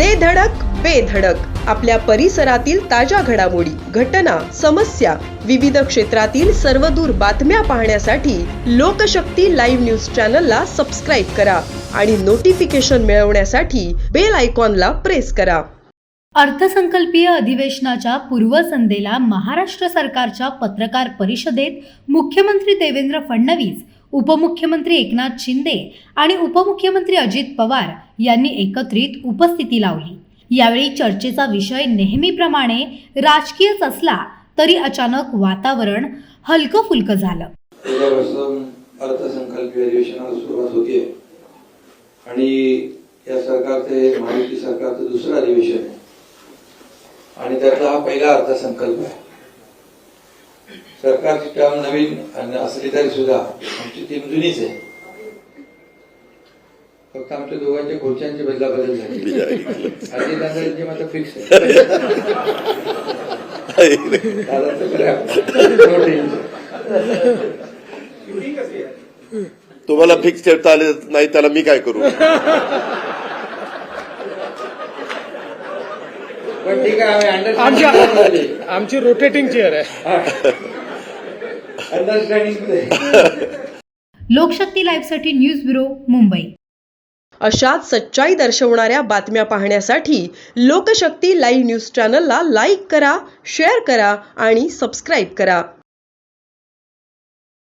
दे धडक बेधडक आपल्या परिसरातील ताज्या घडामोडी घटना समस्या विविध क्षेत्रातील सर्वदूर बातम्या पाहण्यासाठी लोकशक्ती लाईव्ह न्यूज चॅनलला सबस्क्राईब करा आणि नोटिफिकेशन मिळवण्यासाठी बेल आयकॉनला प्रेस करा. अर्थसंकल्पीय अधिवेशनाच्या पूर्वसंध्येला महाराष्ट्र सरकारच्या पत्रकार परिषदेत मुख्यमंत्री देवेंद्र फडणवीस उपमुख्यमंत्री एकनाथ शिंदे आणि उपमुख्यमंत्री अजित पवार यांनी एकत्रित उपस्थिती लावली. यावेळी चर्चेचा विषय नेहमीप्रमाणे राजकीयच असला तरी अचानक वातावरण हलकं फुलकं झालं अर्थसंकल्पीय अधिवेशनाला सुरुवात होतीये. आणि या सरकारचे महायुती सरकारचं दुसरं अधिवेशन आहे. आणि त्यातला हा पहिला अर्थसंकल्प आहे. सरकारची टर्म नवीन आणि असली तरी सुद्धा आमची टीम जुनीच आहे. फक्त आमच्या दोघांच्या खुर्च्यांची बदला बदल झाली अजित दादांची मात्र फिक्स आहे. तुम्हाला फिक्स ठेवता आले नाही त्याला मी काय करू? पण ठीक आहे आम्ही आमची अंडरस्टँडिंग आमची रोटेटिंग चेअर आहे. अंडरस्टँडिंग लोकशक्ती लाईव्हसाठी न्यूज ब्युरो मुंबई. अशाच सच्चाई दर्शवणाऱ्या बातम्या पाहण्यासाठी लोकशक्ती लाईव्ह न्यूज चॅनलला लाईक करा शेअर करा आणि सबस्क्राईब करा.